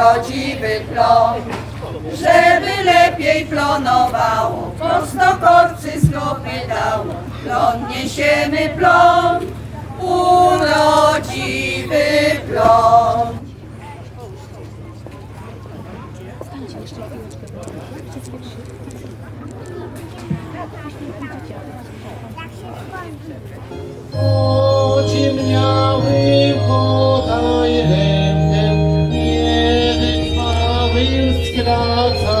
urodziwy plon, żeby lepiej plonowało, prostokorcy skopy dało. Plon niesiemy plon, urodziwy plon. Ociemniały Krishna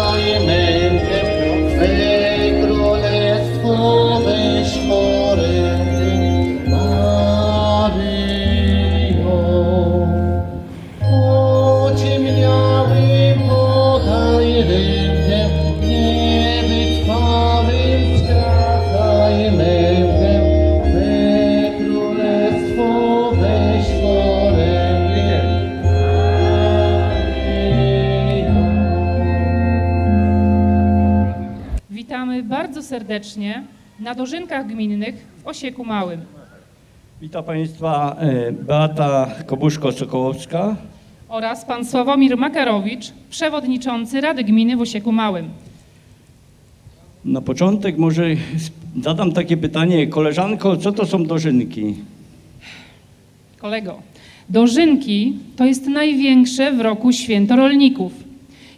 serdecznie na dożynkach gminnych w Osieku Małym. Witam Państwa e, Beata Kobuszko-Sokołowska. oraz pan Sławomir Makarowicz, przewodniczący Rady Gminy w Osieku Małym. Na początek może zadam takie pytanie. Koleżanko, co to są dożynki? Kolego, dożynki to jest największe w roku święto rolników.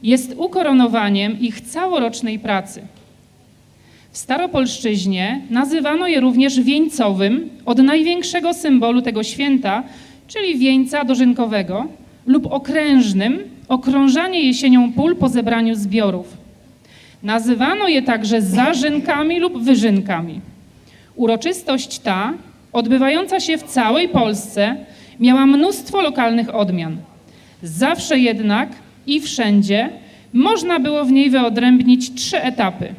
Jest ukoronowaniem ich całorocznej pracy. W Staropolszczyźnie nazywano je również wieńcowym od największego symbolu tego święta, czyli wieńca dożynkowego, lub okrężnym, okrążanie jesienią pól po zebraniu zbiorów. Nazywano je także zarzynkami lub wyżynkami. Uroczystość ta, odbywająca się w całej Polsce, miała mnóstwo lokalnych odmian. Zawsze jednak i wszędzie można było w niej wyodrębnić trzy etapy: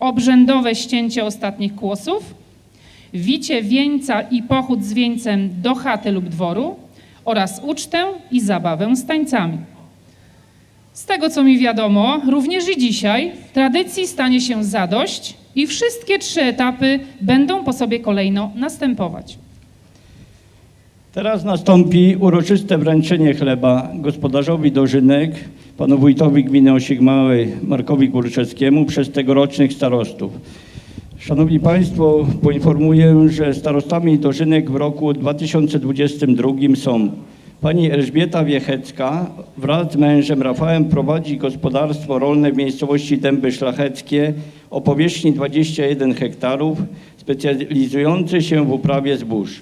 obrzędowe ścięcie ostatnich kłosów, wicie wieńca i pochód z wieńcem do chaty lub dworu oraz ucztę i zabawę z tańcami. Z tego, co mi wiadomo, również i dzisiaj tradycji stanie się zadość i wszystkie trzy etapy będą po sobie kolejno następować. Teraz nastąpi uroczyste wręczenie chleba gospodarzowi dożynek, panu wójtowi gminy Osiek Markowi Kurczewskiemu przez tegorocznych starostów. Szanowni Państwo, poinformuję, że starostami dożynek w roku 2022 są pani Elżbieta Wiechecka wraz z mężem Rafałem prowadzi gospodarstwo rolne w miejscowości Dęby Szlacheckie o powierzchni 21 hektarów, specjalizujące się w uprawie zbóż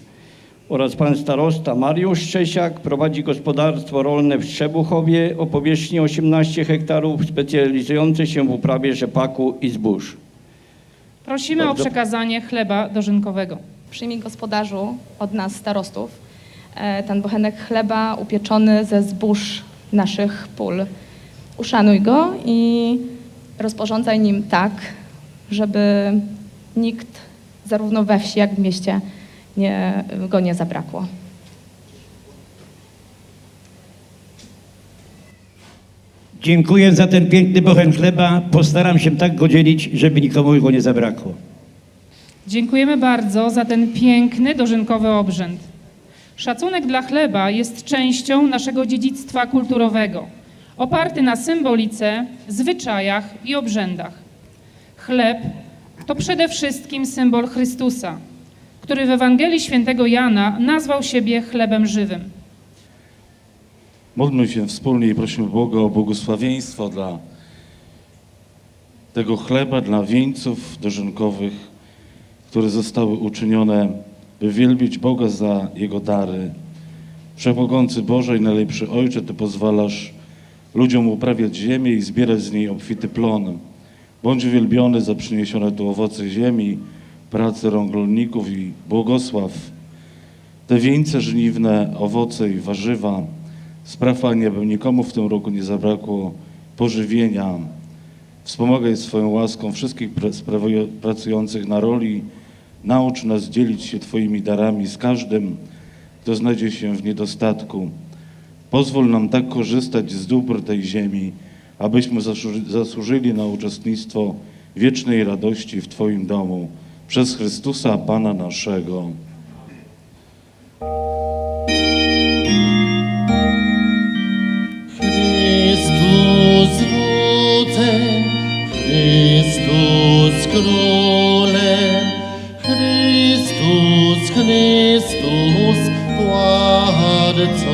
oraz pan starosta Mariusz Czesiak prowadzi gospodarstwo rolne w Trzebuchowie o powierzchni 18 hektarów, specjalizujące się w uprawie rzepaku i zbóż. Prosimy o Bardzo- przekazanie chleba dożynkowego. Przyjmij gospodarzu od nas starostów e, ten bochenek chleba upieczony ze zbóż naszych pól. Uszanuj go i rozporządzaj nim tak, żeby nikt zarówno we wsi, jak w mieście nie, go nie zabrakło. Dziękuję za ten piękny bochen chleba. Postaram się tak go dzielić, żeby nikomu go nie zabrakło. Dziękujemy bardzo za ten piękny dożynkowy obrzęd. Szacunek dla chleba jest częścią naszego dziedzictwa kulturowego, oparty na symbolice, zwyczajach i obrzędach. Chleb to przede wszystkim symbol Chrystusa, który w Ewangelii Świętego Jana nazwał siebie chlebem żywym. Módlmy się wspólnie i prosimy Boga o błogosławieństwo dla tego chleba, dla wieńców dożynkowych, które zostały uczynione, by wielbić Boga za Jego dary. Wszechmogący Boże i najlepszy Ojcze, Ty pozwalasz ludziom uprawiać ziemię i zbierać z niej obfity plon. Bądź uwielbiony za przyniesione tu owoce ziemi, pracę rąk rolników i błogosław te wieńce żniwne, owoce i warzywa. Spraw, Panie, by nikomu w tym roku nie zabrakło pożywienia. Wspomagaj swoją łaską wszystkich pracujących na roli. Naucz nas dzielić się Twoimi darami z każdym, kto znajdzie się w niedostatku. Pozwól nam tak korzystać z dóbr tej ziemi, abyśmy zasłuży- zasłużyli na uczestnictwo wiecznej radości w Twoim domu przez Chrystusa Pana naszego. Chrystus wodzem, Chrystus królem, Chrystus, Chrystus władcą.